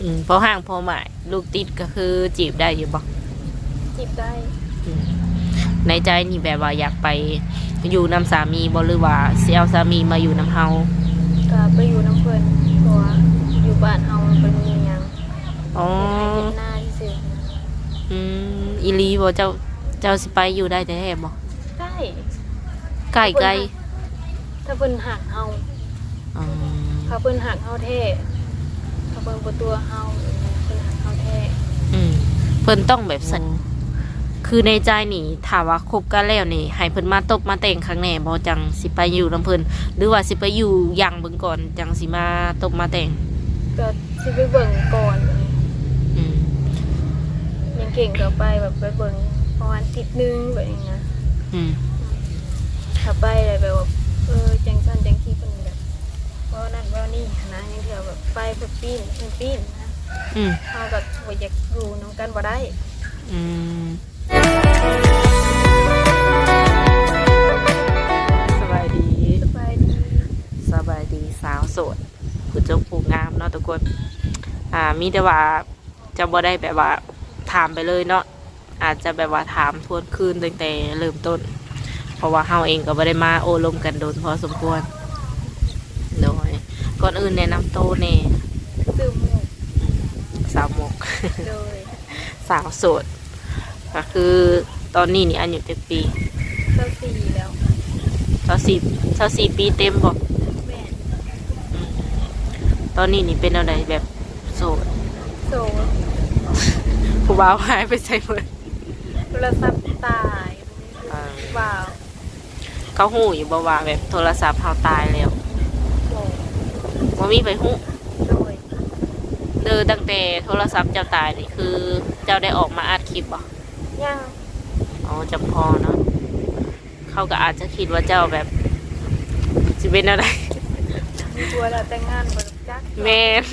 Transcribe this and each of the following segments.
อืมพอห่างพอหมายลูกติดก็คือจีบได้อยู่บ่จีบได้ในใจนี่แบบว่าอยากไปอยู่นำสามีบ่หรือว่าสิเอาสามีมาอยู่นำเฮาก็ไปอยู่น้ำเพิ่นเพราะว่าอยู่บ้านเฮามันเป็นมีหยังอ๋อ เฮ็ดหน้าที่ซื่ออืมอีหลีบ่เจ้าเจ้าสิไปอยู่ได้แท้ๆบ่ได้ใกล้ไกลถ้าเพิ่นหักเฮาอ๋อถ้าเพิ่นหักเฮาแท้ ถ้าเพิ่นบ่ตัวเฮาเพิ่นหักเฮาแท้อืมเพิ่นต้องแบบสนคือในใจนี่ถามว่าคบกันแล้วนี่ให้เพิ่นมาตบมาแต่งครั้งแน่บ่จังสิไปอยู่นํเพิ่นหรือว่าสิไปอยู่อย่างเบิ่งก่อนจังสิมาตบมาแต่งก็สิไปเบิ่งก่อนอืมยังเก่งก็ไปแบบไปเบิ่งประมาณติดนึงแบบนี้นะอืมถ้าไปเลยแบบว่าเออจังซั่นจังซี่เพิ่นแบ่นั่นว่านี่นะยังเถื่อแบบไปเพื่อปีนเพิ่นปีนนะอืมเฮาก็บ่อยากอยู่นํกันบ่ได้อืมสบายดีสบายดีสบายดีสาวโสดผู้เจ้าผู้งามเนาะทุกคน อ่ามีแต่ว่าจะบ่ได้แบบว่าถามไปเลยเนาะอาจจะแบบว่าถามทวนคืนตั้งแต่เริ่มต้น เพราะว่าเฮาเองก็บ่ได้มาโอลมกันโดนพอสมควร ก่อนอื่นแนะนำโตวแน่ซื้อหมูสาวหมก โดยสาวโสด ก็คือตอนนี้นี่อายุเจ็ดปีเจ้าสี่แล้วเท่าสี่เท่าสี่ปีเต็มบ่แม่ตอนนี้นี่เป็นอะไรแบบโสดโซผู้บ่าวหายไปใส่หมดโทรศัพท์ตายอ่าว้าวเขาหูอยู่บ่ว่าแบบโทรศัพท์เฮาตายแล้วโห บ่มีไปหูโดยเด้อตั้งแต่โทรศัพท์เจ้าตายนี่คือ เจ้าได้ออกมาอัดคลิปบ่ย่างอ๋อจำพอเนาะเขาก็อาจจะคิดว่าเจ้าแบบสิเป็นอะไรมีตัวแล้วแต่งงานบ่รู้จักแม่น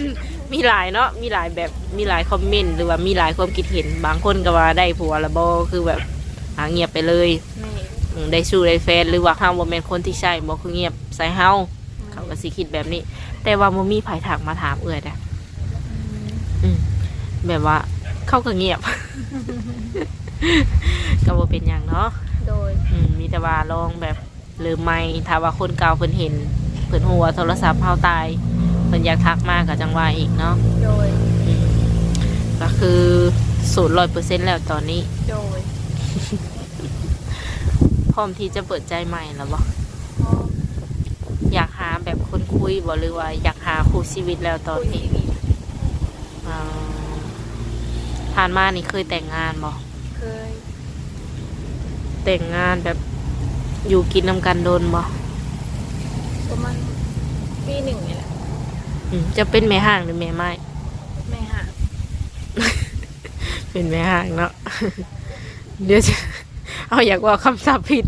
มีหลายเนาะมีหลายแบบมีหลายคอมเมนต์หรือว่ามีหลายความคิดเห็น บางคนก็ว่าได้ผัวและบ่คือแบบหาเงียบไปเลย แม่อืมได้สู้ได้แฟนหรือว่าเฮาบ่แม่นคนที่ใช่บ่คือเงียบใส่เฮา เขาก็สิคิดแบบนี้ แต่ว่าบ่มีไผถามมาถามเอื้อยนะอืมแบบว่า เขาก็เงียบ ก็บ่เป็นหยังเนาะโดย อืมมีแต่ว่าลองแบบลืมไม่ถ้าว่าคนเก่าเพิ่นเห็นเพิ่นหัวาโทรศัพท์เฮาตายเพิ่นอยากทักมาก็จังว่าอีกเนาะโดย อืมก็คือสูตรร้อยเปอร์เซ็นต์แล้วตอนนี้ โดยพร้อมที่จะเปิดใจใหม่แล้วบ่พ่อ อยากหาแบบคนคุยบ่หรือว่า อยากหาคู่ชีวิตแล้วตอนคุยนี้ชีวิตอ่าผ่านมานี่เคยแต่งงานบ่เคย แต่งงานแบบอยู่กินนำกันโดนบ่ประมาณปีหนึ่งนี่แหละอืมจะเป็นแม่ห้างหรือแม่ไม้แม่หาเป็นแม่ห้างเนาะ เดี๋ยวจะเอาอยากว่าคำศัพท์ผิด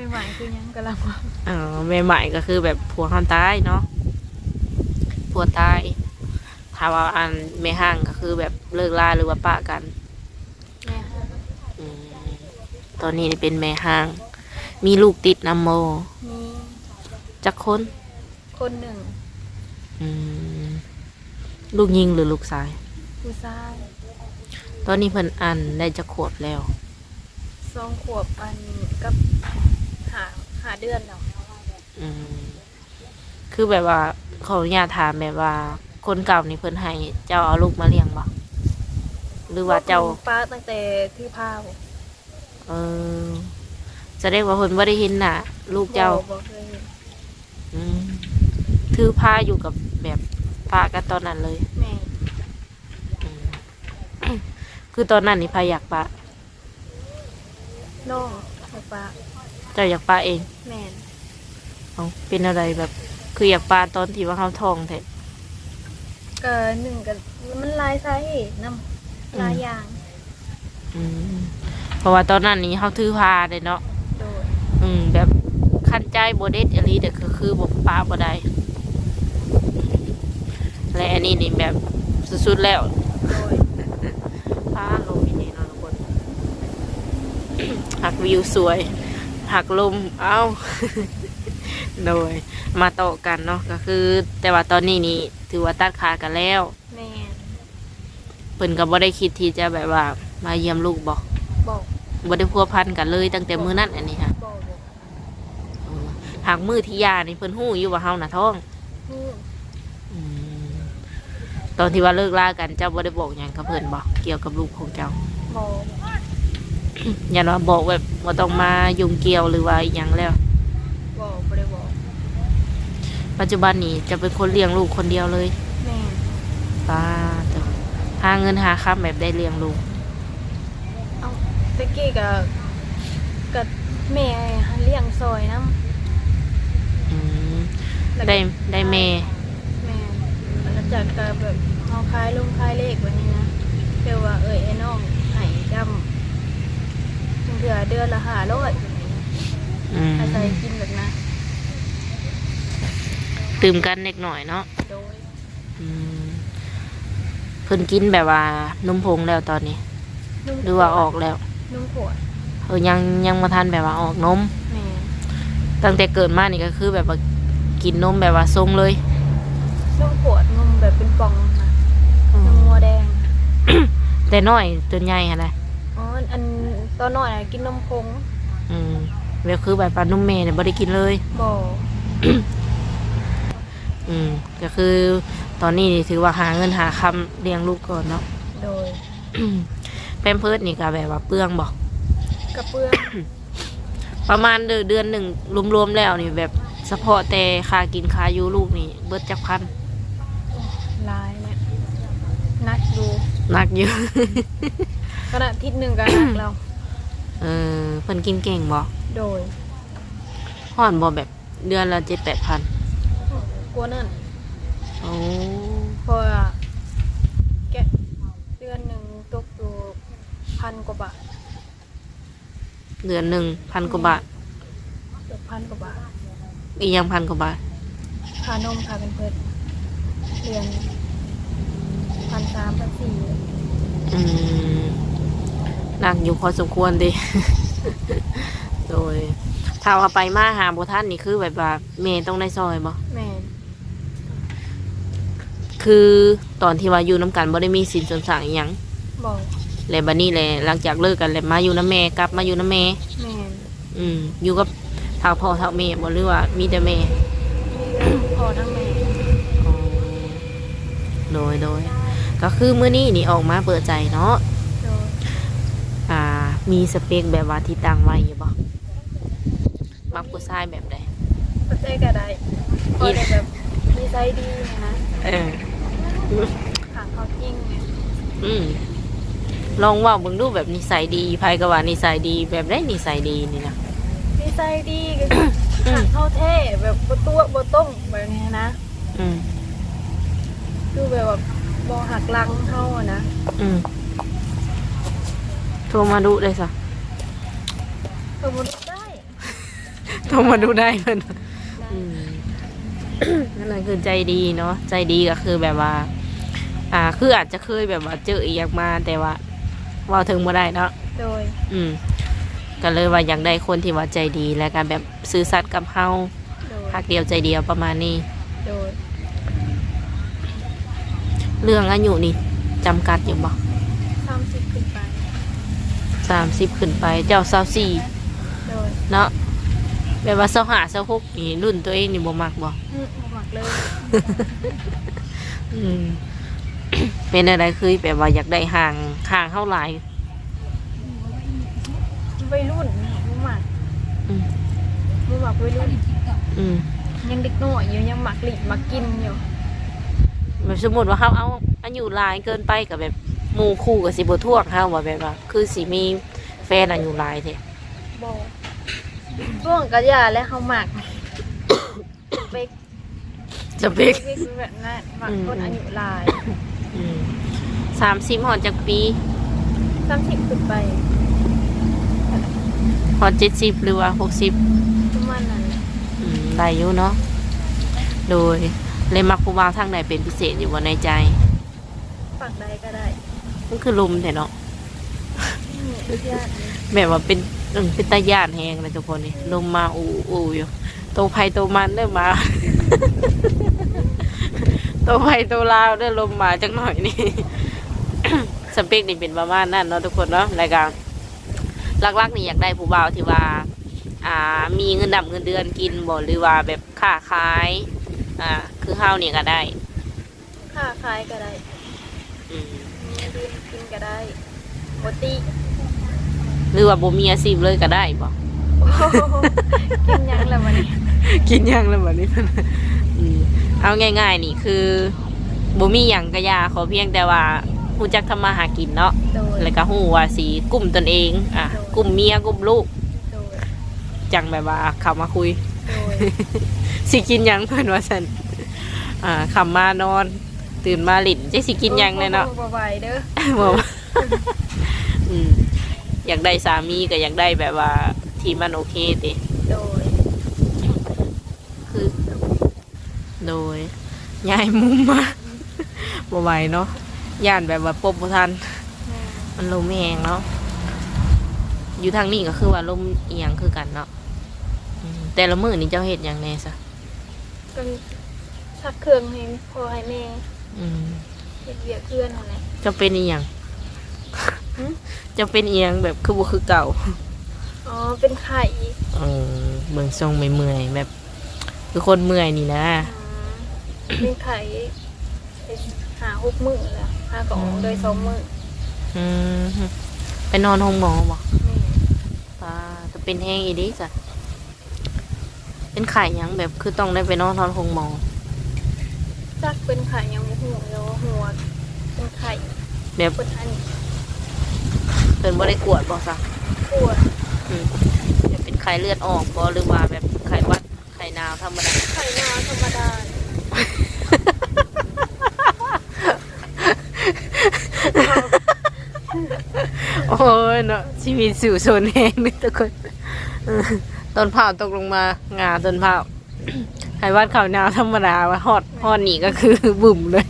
ไม่หมายคือหยังกำลังว่าอ๋อแม่ใหม่ก็คือแบบผัวเขาตายเนาะผัวตายถ้าว่าอันแม่ห้างก็คือแบบเลิกลาหรือว่าปะกันแม่หาอืมตอนนี้เป็นแม่ห้าง มีลูกติดนำโมมีจักคน คนหนึ่งอืมลูกยิงหรือลูกชาย ผู้ชายตอนนี้เพิ่นอันได้จะขวบแล้ว สองขวบอันกับหาหาเดือนแล้วอืมคือแบบว่าขออนุญาตถามแบบว่าคนเก่านี่เพิ่นให้เจ้าเอาลูกมาเลี้ยงบ่หรือว่าเจ้าป้าตั้งแต่ที่พาผมเออจะได้ว่าเพิ่นบ่ได้เห็นหน้าลูกเจ้าบอกเคยเห็นอืมถือผ้าอยู่กับแบบผ้ากันตอนนั้นเลยแม่อืมคือตอนนั้นนี่พาอยากปะน้องให้ป้า เจ้าอยากปะเองแม่นเอาเป็นอะไรแบบ คืออยากปะตอนที่ว่าเขาท้องแท้ก็หนึ่งก็มันหลายสาเหตุนำหลายอย่างอืมเพราะว่าตอนนั้นนี่เขาถือผ้าเลยเนาะโดยอืม แบบคันใจโบเดสอะไรเด็กคือคือบอกปะบ่ได้และอันนี้นี่แบบสุดๆแล้วโดยฟ้าลมอีนี่เนาะทุกคน หักวิวสวย หักลมเอ้าโดย มาโตกันเนาะก็คือ แต่ว่าตอนนี้นี่ถือว่าตัดขาดกันแล้วแม่นเพิ่นก็บ่ได้คิดที่จะแบบว่า มาเยี่ยมลูกบ่บอกบ่ได้พัวพันกันเลยตั้งแต่มื้อนั้นอันนี้ค่ะบอกบอกเออหากมือที่ยานี่เพิ่นฮู้อยู่ว่าเฮาน่ะท้องฮู้อืมตอนที่ว่าเลิกลากันเจ้าบ่ได้บอกหยังกับเพิ่นบ่เกี่ยวกับลูกของเจ้าบอกอ ย่าว่าบอกแบบบ่ต้องมายุ่งเกี่ยวหรือว่าอหยังแล้ว บอกบ่ได้บอกปัจจุบันนี้จะเป็นคนเลี้ยงลูกคนเดียวเลยแม่นป้าเจ้าหาเงินหาค้ำแบบได้เลี้ยงลูกเอ้าตะกี้ก็ก็แม่ให้เลี้ยงซอยน้ำอืมแล้วก็ได้ได้แม่แม่หลังจากก็แบบเอาคายลงคายเลขแบบนี้นะเรียกว่าเอ้ยไอ้น้องให้จำ เดือเดือนละห้าร้อยแบบนี้นะอืมอาศัยกินแบบนั้นตื่มกันเล็กหน่อยเนาะโดยอืมเพิ่นกินแบบว่านมผงแล้วตอนนี้ นุ่มหรือว่าออกแล้ว นุ่มขวดเออยังยังมาทันแบบว่าออกนม แม่ตั้งแต่เกิดมานี่ก็คือแบบว่ากินนมแบบว่าทรงเลย นุ่มขวดนุ่มแบบเป็นปองนะอืนุ่มมงัวแดง แต่น้อยจนใหญ่ฮะนะอ๋ออัน ตอนน้อยน่ะกินนมผงอืมแบบคือแบบปลานุ่มเมย์เนี่ยบ่ได้กินเลย บ่อืมก็คือตอนนี้นี่ถือว่าหาเงินหาคำเลี้ยงลูกก่อนเนาะ โดยแพมเพิร์ดนี่ก็แบบว่าเปลืองบอก กระเปื้องประมาณเดือนเดือนหนึ่งรวมๆแล้วนี่แบบเฉพาะแต่ค่ากินค่าอยูลูกนี่เบิดจักพันลายเนี่ยนักดูหนักเยอะขณะทิศหนึ่งก็นักเรา เออเพิ่นกินเก่งบ่โดยห่อนบ่แบบเดือนละเจ็ดแปดพันกลัวนั่นโอ้เพราะว่าแกะเดือนหนึ่งตกอยู่พันกว่าบาทเดือนหนึ่งพันกว่าบาทเกือบพันกว่าบาทอีกอยังพันกว่าบาทค่านมค่าเป็นเพิดเดือนพันสามพันสี่อืม หนักอยู่พอสมควรดิโดยถ้าว่าไปมาหาบุท่านนี่คือแบบว่าเมย์ต้องได้ซอยบ่แม่นคือตอนที่ว่าอยู่น้ำกันบ่ได้มีสินสนสั่งอหยังบอกแล้วบัดนี้แหละหลังจากเลิกกันแล้วมาอยู่น้ำแม่กลับมาอยู่น้ำแม่แม่นอืมอยู่กับทางพ่อทางแม่บ่หรือว่ามีแต่แม่พอทั้งแม่อ๋อโดยโดยก็คือมื้อนี้นี่ออกมาเปิดใจเนาะโดยอ่า มีสเปคแบบว่าที่ตั้งไว้อยู่บ่มักผู้ชายแบบใดประเทศก็ได้พอได้แบบมีใจดีนะเออขางเขาจริงเนี่ยอืมลองเว่าเบิ่งดูแบบนิสัยดีไผก็ว่านิสัยดีแบบได้นิสัยดีนี่นะมีใจดีก็คืออืมขางเขาเท่แบบบตัวบต้งแบบนี้นะ อืมคือแบบว่าบอหักหลังเขาอะนะ อืม โทรมาดูได้ซะเออมันได้ โทรมาดูได้เพิ่นอืมนั่นแหละคือใจดีเนาะใจดีก็คือแบบว่า อ่า คืออาจจะเคยแบบว่าเจออีกอย่างมาแต่ว่าเว่าถึงบ่ได้เนาะโดย อืมก็เลยว่าอยากได้คนที่ว่าใจดีและกันแบบซื่อสัตย์กับเฮาโดยหักเดียวใจเดียวประมาณนี้โดย เรื่องอายุนี่จำกัดอยู่บ่สามสิบขึ้นไป สามสิบขึ้นไป เจ้าสาวสี่โดยเนาะแบบว่าสาวหาสาวหกนี่รุ่นตัวเองนี่บ่มักบ่อืมบ่หมักเลยอืม เป็นอะไรคือแบบว่าอยากได้ห่างห่างเท่าไหร่วัยรุ่นบ่หมักอืมบ่หมักวัยรุ่นอืมยังเด็กน้อยอยู่ยังหมักหลิหมักกินอยู่แบบสมมติว่าเขาเอาอายุหลายเกินไปกับแบบ หมู่คู่กับสิบท่วงเขาว่าแบบว่า คือสิมีแฟนอายุหลายเท่บ่ช่วงกระยาและเขาหมักไปจะเบกไปแบบนั้นหมักคนอายุหลายสามสิบหอดจากปีสามสิบขึ้นไปหอดเจ็ดสิบหรือว่าหกสิบประมาณนั้นได้อยู่เนาะโดยเลยมักผู้บ่าวทางไหนเป็นพิเศษอยู่ว่าในใจปักใดก็ได้ มันคือลมแต่เนาะอืมญาติเลยแบบว่าเป็นเออเป็นตาญาติแหงเลยทุกคนนี่ลมมาอูอูอยู่โตภัยโตมันเริ่มมาโตตัวไปตัวลาวได้ลมมาจักหน่อยนี่สเปคนี่เป็นประมาณนั้นเนาะทุกคนเนาะรายการลักๆนี่อยากได้ผู้บ่าวที่ว่า อ่า มีเงินดับเงินเดือนกินบ่หรือว่าแบบค้าขาย อ่า คือเฮานี่ก็ได้ค่าขายก็ได้ อืมมีดื่ม กินก็ได้บติหรือว่าบ่มีอาชีพเลยก็ได้บ่โอ้โหกินหยังแล้ววันนี้กินยังแล้วแบบนี้ อืมเอาง่าย ๆ นี่คือบ่มีหยังกะยาขอเพียงแต่ว่าฮู้จักทำมาหากินเนาะโดยแล้วก็ฮู้ว่าสิกลุ่มตนเองอะกลุ่มเมียกลุ่มลูกโดยจังแบบว่าเข้ามาคุย โดยสิกินหยังเพิ่นว่าซั่นอ่าคำมานอน ตื่นมาหลินจะสิกินหยังเลยเนาะบ่ไหวเด้อบอกว่าอืมอยากได้สามีก็อยากได้แบบว่าที่มันโอเคติโดยคือโดยย้ายมุมมาบ่ไหวเนาะย่านแบบว่าปบบ่ทัน แม่มันลมแหงเนาะ อยู่ทางนี้ก็คือว่าลมเอียงคือกันเนาะอืมแต่ละมื้อนี่เจ้าเฮ็ดหยังแน่ซะก็ชักเครื่องให้พ่อให้แม่ อืมเฮ็ดเวียกเพื่อนนั่นแหละเจ้าเป็นอีหยังหึเจ้าเป็นอีหยังแบบคือบ่คือเก่าอ๋อเป็นไข่เออเบิ่งทรงไม่เมื่อยๆแบบคือคนเมื่อยนี่นะอืมเป็นไข่เป็นหาหกมื้อแล้วหาก็ออกเลยสองมื้ออืมไปนอนห้องหมอบ่แม่ป้าจะเป็นแห้งอีดิจ้ะเป็นไข่หยังแบบคือต้องได้ไปนอนนอนห้องหมอ จักเป็นไข่ยังบ่ฮู้เลยว่าหัวเป็นไข่แบบเพิ่นอันนี้เพิ่นบ่ได้กวดบ่ซะปวดอืมจะเป็นไข้เลือดออกบ่หรือว่าแบบไข้หวัดไข้หนาวธรรมดาไข่นาวธรรมดาโอ้ยเนาะชีวิตสู่โซนแห้งนี่ทุกคนเออต้นเผาตกลงมางาต้นเผา ไข้หวัดข้าวหนาวธรรมดาว่าฮอดฮอดนี่ก็คือบุ่มเลย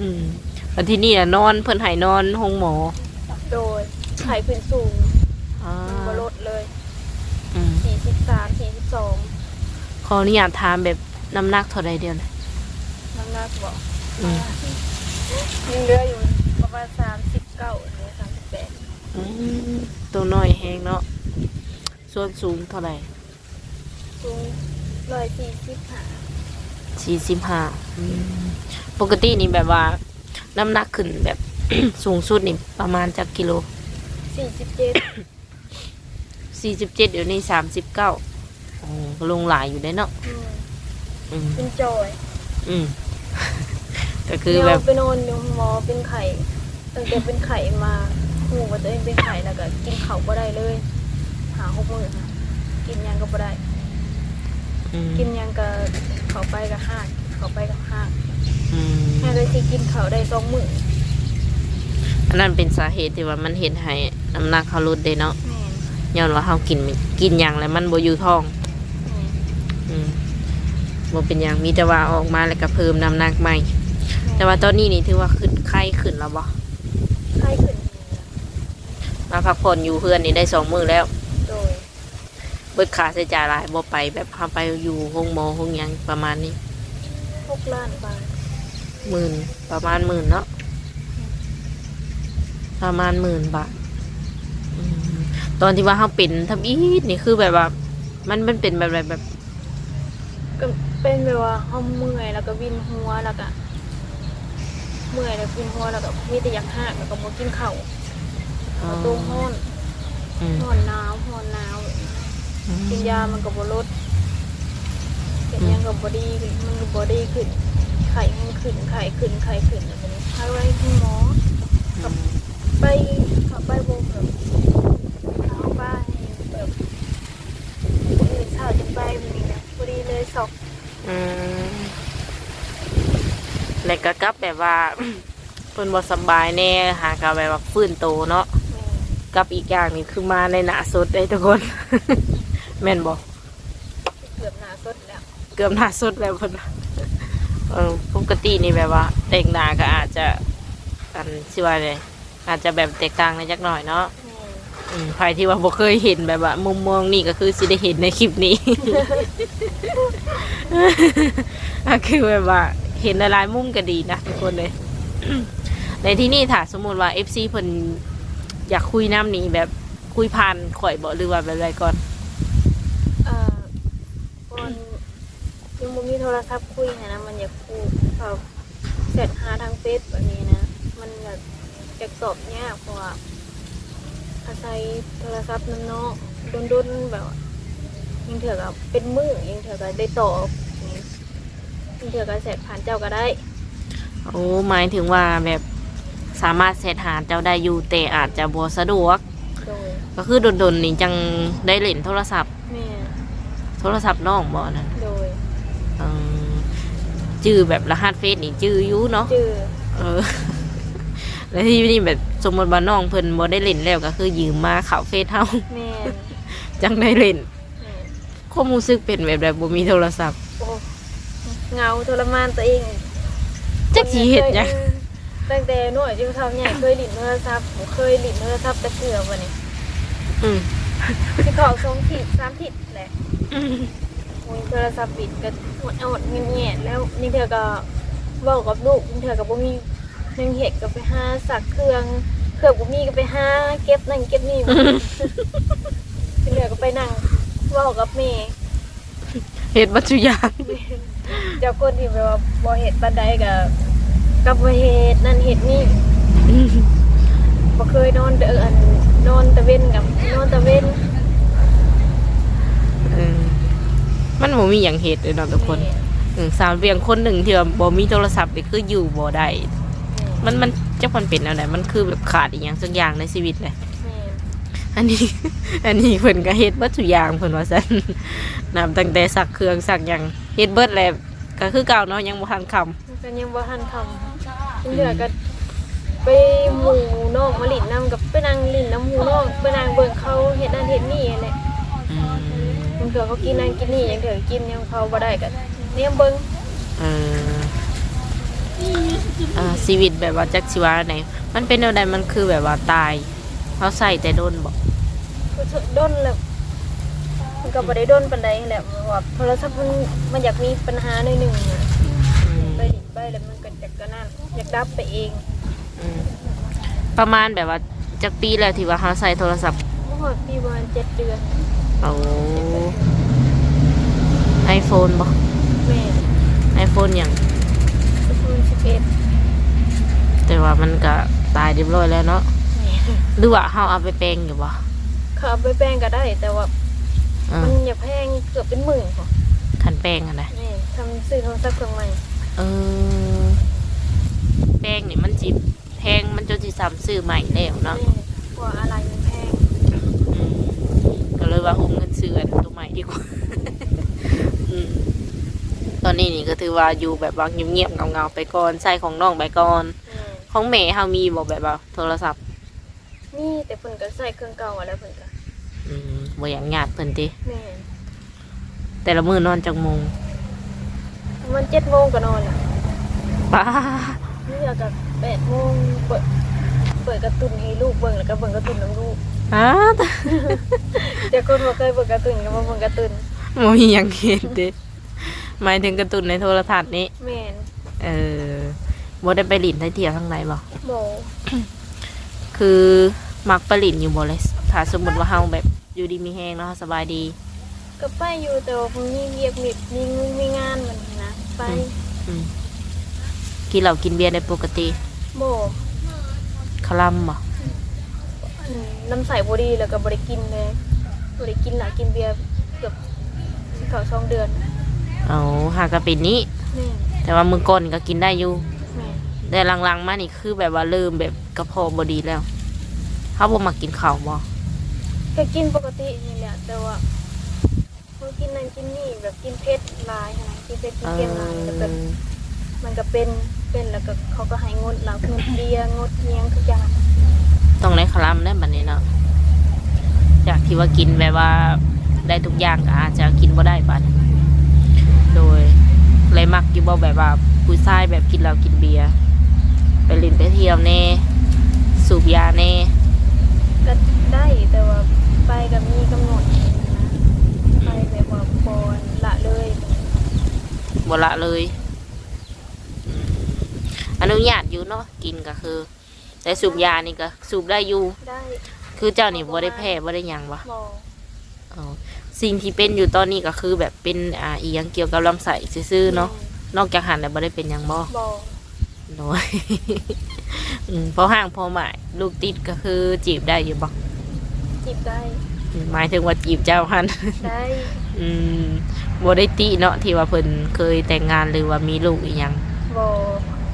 อืมวันที่นี่อะนอนเพิ่นให้นอนห้องหมอโดยไข่ขึ้นสูงอ่าบ่ลดเลยอืม43 42ขออนุญาตถามแบบน้ำหนักเท่าใดเดียวนะน้ำหนักบอกอืมยังเหลืออยู่ประมาณ39หรือ38อืมตัวน้อยแห้งเนาะส่วนสูงเท่าไหร่ สูง145สี่สิบห้าปกตินี่แบบว่า น้ำหนักขึ้นแบบ สูงสุดนี่ประมาณจากกิโล47สี่สิบเจ็ดเดี๋ยวนี้สามสิบเก้าก็ลงหลายอยู่ได้เนาะอืมอืมเป็นจอย อืมก็คือเดี๋ยวแบบไปนอนอยู่หมอเป็นไข่ตั้งแต่เป็นไข่มาหูว่าตัวเองเป็นไข่แล้วก็กินข้าวบ่ได้เลย หาหกมื้อค่ะกินหยังก็บ่ได้อืม กินหยังก็เข้าไปก็ห้ากเข้าไปก็ห้ากอืมแค่เลยสิกินข้าวได้สองมื้ออันนั้นเป็นสาเหตุที่ว่ามันเห็นให้น้ำหนักเขาลดได้เนาะแม่นย้อนว่าเขากินไม่กินอย่างแล้วมันบ่อยู่ท้องแม่นอืมบ่เป็นอย่างมีแต่ว่าออกมาแล้วก็เพิ่มน้ำหนักใหม่ แต่แม่นว่าตอนนี้นี่ถือว่าขึ้นไข้ขึ้นแล้วบ่ไข้ขึ้นมาพักผ่อนอยู่เพื่อนนี่ได้สองมือแล้วโดย เบิดค่าใช้จ่ายหลายบ่ไปแบบพาไปอยู่ห้องหมอห้องหยังประมาณนี้6ล้านบาทหมื่นประมาณหมื่นเนาะประมาณหมื่นบาทอืมตอนที่ว่าเขาเป็นทำอีดนี่คือแบบว่า มันมันเป็นแบบอะไรแบบ ก็เป็นแบบว่าเฮาเมื่อยแล้วก็วินหัวแล้วก็เมื่อยแล้ววินหัวแล้วก็มีแต่อยากหากแล้วก็บ่กินข้าวอ๋อตัวร้อนอืมร้อนหนาวร้อนหนาว กินยามันก็บ่ลดเป็นหยังก็บ่ดีขึ้นมันก็บ่ดีขึ้นไข้มันขึ้นไข้ขึ้นไข้ขึ้นแล้วบัดนี้พาไปที่หมออืมไปขับไปบ่แบบเอาไปแบบคนอื่นเช้าจะไปมื้อนี้นะพอดีเลยสอบอืมแล้วก็กลับแบบว่า เพิ่นบ่สำบายแน่หากะแบบว่าฟื้นโตเนาะแม่กับอีกอย่างนี่คือมาในหนาสดได้ทุกคน แม่นบอกเกือบหน้าสดแล้วเกือบหนาสดแล้วคนเออปกตินี่แบบว่า แต่งหนาก็อาจจะอันชื่อว่าเลยอาจจะแบบแตกต่างในจักหน่อยเนาะแม่อืมใครที่ว่าบ่เคยเห็นแบบว่า มุมมองนี่ก็คือสิได้เห็นในคลิปนี้อก็คือแบบว่า เห็นหลายๆมุมก็ดีนะทุกคนเลย ในที่นี่ถ้าสมมุติว่า FC เพิ่นอยากคุยน้ำนี้แบบคุยผ่านข่อยบ่หรือว่าแบบไรก่อน เอ่อก่อนยังบ่ มีโทรศัพท์คุยหั้นนะมันอยากคุยเอาเสร็จหาทางเฟซแบบนี้นะ มันแบบอยากตอบยากเพราะว่าอาศัยโทรศัพท์น้ำเนาะดนๆแบบว่ายังเถื่อกับเป็นมือยังเถื่อกับได้ตอบนี่ยังเถื่อกับเสร็จผ่านเจ้าก็ได้โอ้หมายถึงว่าแบบสามารถเซตหาเจ้าได้อยู่แต่อาจจะบ่สะดวก โดยก็คือดนๆนี่จังได้เล่นโทรศัพท์ แม่โทรศัพท์น้องบ่นั่น โดย เออจื้อแบบรหัสเฟซนี่จื้ออยู่เนาะจือเออ แล้วที่นี่แบบสมมติว่าน้องเพิ่นบ่ได้เล่นแล้วก็คือยืมมาเข้าเฟซเฮา แม่จังได้เล่นแม่ความรู้สึกเป็นแบบแบบบ่มีโทรศัพท์ โอ้เหงาทรมานตัวเองจักสิเฮ็ดหยังออตั้งแต่หน่วยอยู่ทำใหญ่เคยหลินโทรศัพท์ผมเคยหลินโทรศัพท์แต่เกือบวันนี้อืมที่ขอสองถิดสามถิดแหละมี โทรศัพท์ปิดก็หมดเอาหมดเงียบๆแล้วนี่เธอก็บอกกับลูกนี่เธอก็บ่มีหนึ่งเหตุก็ไปหาสักเครื่อง เครื่องบ่มีก็ไปหาเก็บนั่นเก็บนี่ที่เหลือก็ไปนั่งเว่ากับแม่เฮ็ดบัจุอยางเจ้าคนที่แบบว่าบ่เห็ดบันไดกับกับบ่เห็ดนั่นเห็ดนี่บ่เคยนอนเดือนนอนตะเว้นกับนอนตะเว้น เออ มันบ่มีหยังเฮ็ดเลยเนาะทุกคนแม่อืมสาวเวียงคนหนึ่งที่ว่าบ่มีโทรศัพท์นี่คืออยู่บ่ได้แม่มันมันจักมันเป็นอะไรมันคือแบบขาดอีหยังสักอย่างในชีวิตเลยแม่อันนี้ อันนี้เพิ่นก็เฮ็ดเบิดทุกอย่างเพิ่นว่าซั่นนำตั้งแต่สักเครื่องสักหยังเฮ็ดเบิดแล้วก็คือเก่าเนาะยังบ่ทันคำมันก็ยังบ่ทันคำที่เหลือก็ไปหมู่น้องมาหลินนํกับไปนั่งหลินน้ำหมู่น้องไปนั่งเบิ่งเขาเฮ็ดนั่นเฮ็ดนี่แหละ อืม บางเถื่อเขากินนั่นกินนี่ยังเถื่อกินยังเขาบ่ได้ก็เนี่ยเบิ่งเอออ่าชีวิตแบบว่าจักสิว่าไหนมันเป็นแนวใดมันคือแบบว่าตายเขาใส่แต่โดนบ่ก็ด้นแล้วมันก็บ่ได้ด้นปานใดแหละเพราะว่าโทรศัพท์มันมันอยากมีปัญหาหน่อยหนึงอะอืมไปดิไปแล้วมันก็จะกระนั่นอยากดับไปเองอืมประมาณแบบว่าจักปีแล้วที่ว่าเขาใส่โทรศัพท์เมื่อปีประมาณเจ็ดเดือน เอาไอโฟนบ่แม่ไอโฟนอย่างก็คือสิบเอ็ดแต่ว่ามันก็ตายเรียบร้อยแล้วเนาะแม่หรือว่าเฮาเอาไปแปลงอยู่บ่เขาเอาไปแป้งก็ได้ แต่ว่าอ่ามันอย่าแพงเกือบเป็นหมื่นค่ะคันแป้งอะนะแม่ทำซื้อโทรศัพท์เครื่องใหม่เออแป้งนี่มันจิแพงมันจนสิซ้ำซื้อใหม่แล้วเนาะแม่กว่าอะไรมันแพง อืมก็เลย ว่าอุ้มเงินซื้ออันตัวใหม่ดีกว่าอืมตอนนี้นี่ก็ถือว่าอยู่แบบว่าเงียบๆเงาๆไปก่อนใส่ของน้องไปก่อนแม่ของแม่เฮามีบอกแบบว่าโทรศัพท์ นี่แต่เพิ่นก็ใส่เครื่องเก่าอะแล้วเพิ่นก็อืมบ่อยากญาติเพิ่นติแม่แต่ละมื้อนอนจักโมงมันเจ็ดโมงก็นอนแล้วป้านี่อยากกับแปดโมงเปิดเปิดการ์ตูนให้ลูกเบิ่งแล้วก็เบิ่งการ์ตูนน้ำลูก อ้าแต่คนบ่เคยเบิ่งการ์ตูนก็บ่เบิ่งการ์ตูนบ่มีหยังเห็นเด้หมายถึงการ์ตูนในโทรทัศน์นี้ แม่นเออบ่ได้ไปหลินไทเที่ยวทางไหนบ่บ่คือมักไปหลินอยู่บ่เลยถ้าสมมุติว่าเฮาแบบอยู่ดีมีแฮงเนาะสบายดี ก็ไปอยู่แต่ว่าผมมีเวียกมีมีมีงานมันนะไปอืมกินเหล้ากินเบียร์ได้ปกติบ่คลำบ่ อืมน้ำใสบ่ดีแล้วก็บ่ได้กินเลยบ่ได้กินหลายกินเบียร์เกือบเข้าสองเดือนเอาหากะเป็นนี้ แม่แต่ว่ามื้อก่อนก็กินได้อยู่ แม่แต่หลังๆมานี่คือแบบว่าเริ่มแบบกระเพาะบ่ดีแล้วเฮาบ่มักกินข้าวบ่ก็กินปกตินี่แหละแต่ว่าพอกินนั่นกินนี่แบบกินเผ็ดหลายนะกินเผ็ดกินเค็มหลายแล้วก็ มันก็เป็น เป็นแล้วก็เขาก็ให้งดเหล้างดเบียร์งดเนียงทุกอย่างต้องได้ค ลำได้บัดนี้เนาะจากที่ว่ากินแบบว่าได้ทุกอย่างก็อาจจะกินบ่ได้บัดโดยเลยมักอยู่บ่แบบว่าผู้ชายแบบกินเหล้ากินเบียร์ไปเล่นไปเที่ยวแน่สูบยาแน่ก็ได้แต่ว่าไปก็มีกำหนดนะไปแบบว่าบอลละเลยบ่ละเลยอืมอนุญาตอยู่เนาะกินก็คือ แต่สูบยานี่ก็สูบได้อยู่ ได้คือเจ้านี่บ่ได้แพ้บ่ได้หยังวะบ่อ๋อสิ่งที่เป็นอยู่ตอนนี้ก็คือแบบเป็นอ่าอีหยังเกี่ยวกับลำไส้ซื่อๆเนาะนอกจากหันแล้วบ่ได้เป็นหยังบ่บ่น้อยอืมพอห่างพอหมายลูกติดก็คือจีบได้อยู่บ่จีบได้อืมหมายถึงว่าจีบเจ้าหัน ได้อืมบ่ได้ติเนาะที่ว่าเพิ่นเคยแต่งงานหรือว่ามีลูกอีหยังบ่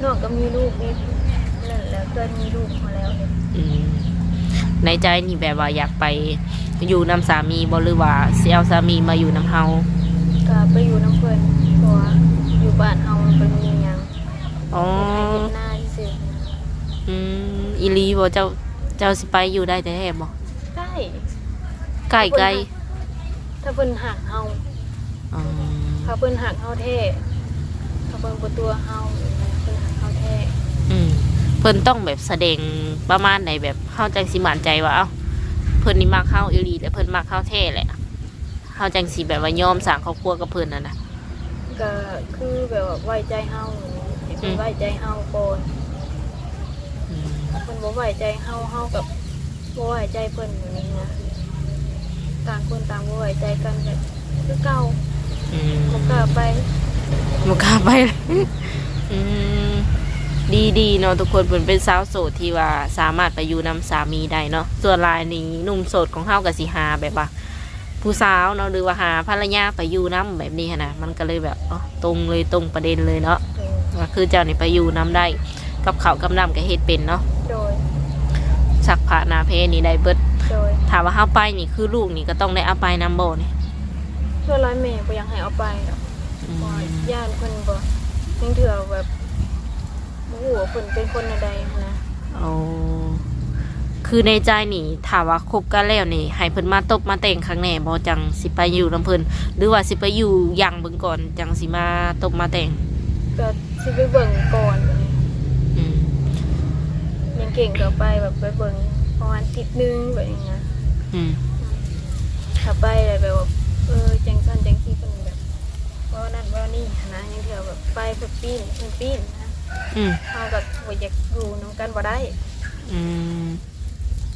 นอกก็มีลูกนี่ นั่นแล้วเกินมีลูกมาแล้วเนี่ยอืมในใจนี่แบบว่าอยากไปอยู่นำสามีบ่หรือว่าสิเอาสามีมาอยู่นำเฮาก็ไปอยู่น้ำเพิ่นเพราะว่าอยู่บ้านเฮามันบ่มีหยังอ๋อเฮ็ดหน้าซื่ออืมอีหลีบ่เจ้าเจ้าสิไปอยู่ได้แต่แท้บ่ๆได้ใกล้ไกลถ้าเพิ่นหักเฮาอ๋อ ถ้าเพิ่นหักเฮาแท้ถ้าเพิ่นบ่ตัวเฮาเพิ่นหักเฮาแท้ อืม เพิ่นต้องแบบแสดงประมาณไหนแบบเฮาจังสิมั่นใจว่าเอ้าเพิ่นนี่มักเฮาอีหลีแต่เพิ่นมักเฮาแท้แหละเฮาจังสิแบบว่ายอมสร้างครอบครัวกับเพิ่นน่ะนะก็คือแบบว่าไว้ใจเฮาให้เพิ่นไว้ใจเฮาก่อนอืมเพิ่นบ่ไว้ใจเฮาเฮากับบ่ไว้ใจเพิ่นอย่างนี้นะต่างคนต่างบ่ไว้ใจกันแบบคือเก่าอืมบ่กล้าไปบ่กล้าไปเลยอืม ดีดีเนาะทุกคนเพิ่นเป็นสาวโสดที่ว่าสามารถไปอยู่นำสามีได้เนาะส่วนรายนี้หนุ่มโสดของเฮาก็สิหาแบบว่า ผู้สาวเนาะหรือว่าหาภรรยาไปอยู่นํแบบนี้หั้นนะมันก็เลยแบบอ๋อตรงเลยตรงประเด็นเลยเนาะโดยว่าคือเจ้านี่ไปอยู่น้ำได้ กับเขาวกับน้ำก็เฮ็ดเป็นเนาะโดยสักผ้าหนาเพนี่ได้เบิดโดยถามว่าเฮาไปนี่คือลูกนี่ก็ต้องได้เอาไปนำบ่นี่เพื่อร้อยแม่บ่อยากให้เอาไปดอกอืเพราะว่ามย่านเพิ่นบ่ยังเถื่อแบบ บ่ฮู้ว่าเพิ่นเป็นคนใดๆนะเอาคือในใจนี่ถามว่าคบกันแล้วนี่ให้เพิ่นมาตบมาแต่งครั้งแน่บ่จังสิไปอยู่นํเพิ่นหรือว่าสิไปอยู่อย่างเบิ่งก่อนจังสิมาตบมาแต่งก็สิไปเบิ่งก่อนแบบนี้อืมยังเก่งก็ไปแบบไปเบิ่งประมาณอาทิศนึงแบบนี้นะอืมถ้าไปแล้วแบบว่าเออจังซั่นจังซี่เพิ่นแบบว่านั่นว่านี่นะยังเถื่อแบบไปเพิ่นปีนเพิ่นปีนนะ อืมเฮาก็บ่อยากอยู่นํกันบ่ได้อืม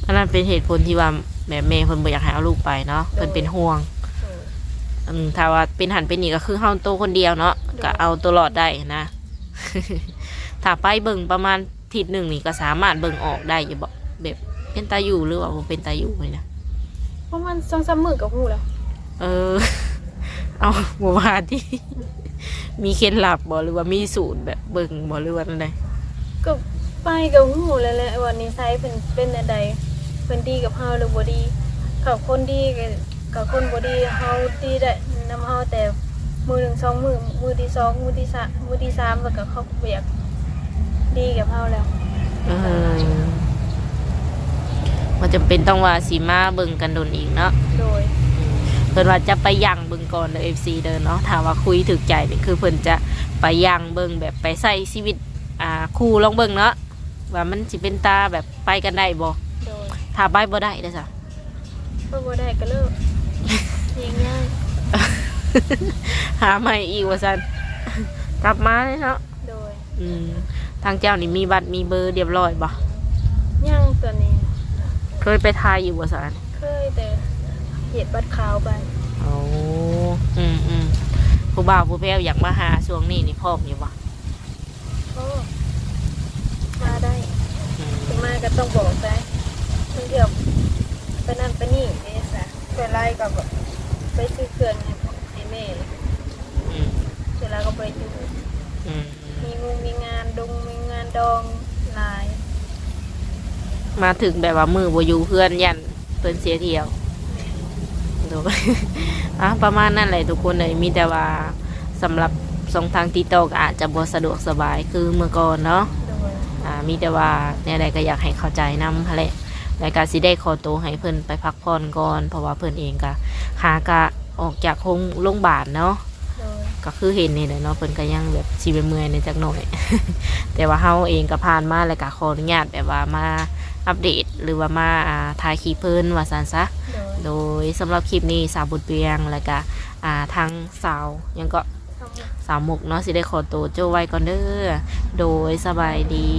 อันนั้นเป็นเหตุผลที่ว่าแม่แม่เพิ่นบ่อยากให้เอาลูกไปเนาะเพิ่นเป็นห่วงเอออืมถ้าว่าเป็นหันเป็นนี่ก็คือเฮาโตวคนเดียวเนาะเดี๋ยวก็เอาตัวรอดได้นะ ถ้าไปเบิ่งประมาณทิศหนึ่งนี่ก็สามารถเบิ่งออกได้อยู่บ่แบบเป็นตาอยู่หรือว่าบ่เป็นตาอยู่เลยนะประมาณ2-3มื้อก็ฮู้แล้ว เออ เอาบ่ว่าที่ มีเคล็ดลับบ่หรือว่ามีสูตรแบบเบิ่งบ่หรือว่าอะไรก็ไปก็ฮู้แล้วแหละว่านิสัยเพิ่นเป็นจังไดเพิ่นดีกับเฮาหรือบ่ดีเขาคนดีก็กับคนบ่ดีเฮาดีได้นำเฮาแต่มือหนึ่งสองมือมือที่สองมือที่สามมือที่สามแล้วก็เขาเบียากดีกับเฮาแล้วเออมันจำเป็นต้องว่าสีมาเบิ่งกันโดนอีกเนาะโดยเพิ่นว่าจะไปย่างเบิ่งก่อนเลย FC เดินเนาะถ้าว่าคุยถึกใจนี่คือเพิ่นจะไปย่างเบิ่งแบบไปใส่ชีวิตอ่าคู่ลองเบิ่งเนาะว่ามันสิเป็นตาแบบไปกันได้บ่โดยถ้าไปบ่ได้เด้อจ้ะเพื่อบ่ได้ก็เลิกยังง่ายหาใหม่อีกว่าซั่นกลับมาเลยเนาะโดยอืมทางเจ้านี่มีบัตรมีเบอร์เรียบร้อยบ่ย่างตัวนี้ เคยไปทายอยู่บ่ซั่นเคยแต่ เหตุบัตรขาวไปโอ้อืมอืมผู้บ่าวผู้แพ้วอยากมาหาช่วงนี้นี่พร้อมอยู่บ่ก็มาได้อืมถึงมาก็ต้องบอกได้เพิ่นเดียวไปนั่นไปนี่เด้ซะไปไล่กับแบบไปซื้อเครื่องให้พ่อให้แม่อืมเสร็จแล้วก็ไปอยู่อืมมีงูมีงานดงมีงานดองหลาย มาถึงแบบว่ามือบ่อยู่เพื่อนยันเพิ่นเสียเที่ยว ดูอะประมาณนั้นแหละทุกคนเลยมีแต่ว่าสำหรับสองทางติดต่อก็อาจจะบ่สะดวกสบายคือเมื่อก่อนเนาะโดยอ่ามีแต่ว่าเนี่ยใดก็อยากให้เข้าใจนำแหละและก็สิได้ขอตัวให้เพิ่นไปพักผ่อนก่อน เพราะว่าเพิ่นเองก็หากะออกจากโรงโรงพยาบาลเนาะโดยก็คือเห็นนี่แหละเนาะเพิ่นก็ยังแบบสิเป็นเมื่อยในจักหน่อย แต่ว่าเฮาเองก็ผ่านมาแล้วก็ขออนุญาตแบบว่ามาอัปเดตหรือว่ามาอ่าถ่ายคลิปเพิ่นว่าซั่นซะโดยโดยสำหรับคลิปนี้สาวบุญเปียงแล้วก็อ่าทางสาวยังก็ทำสามมุกเนาะสิได้ขอตัวโจไว้ก่อนเด้อโดยสบายดี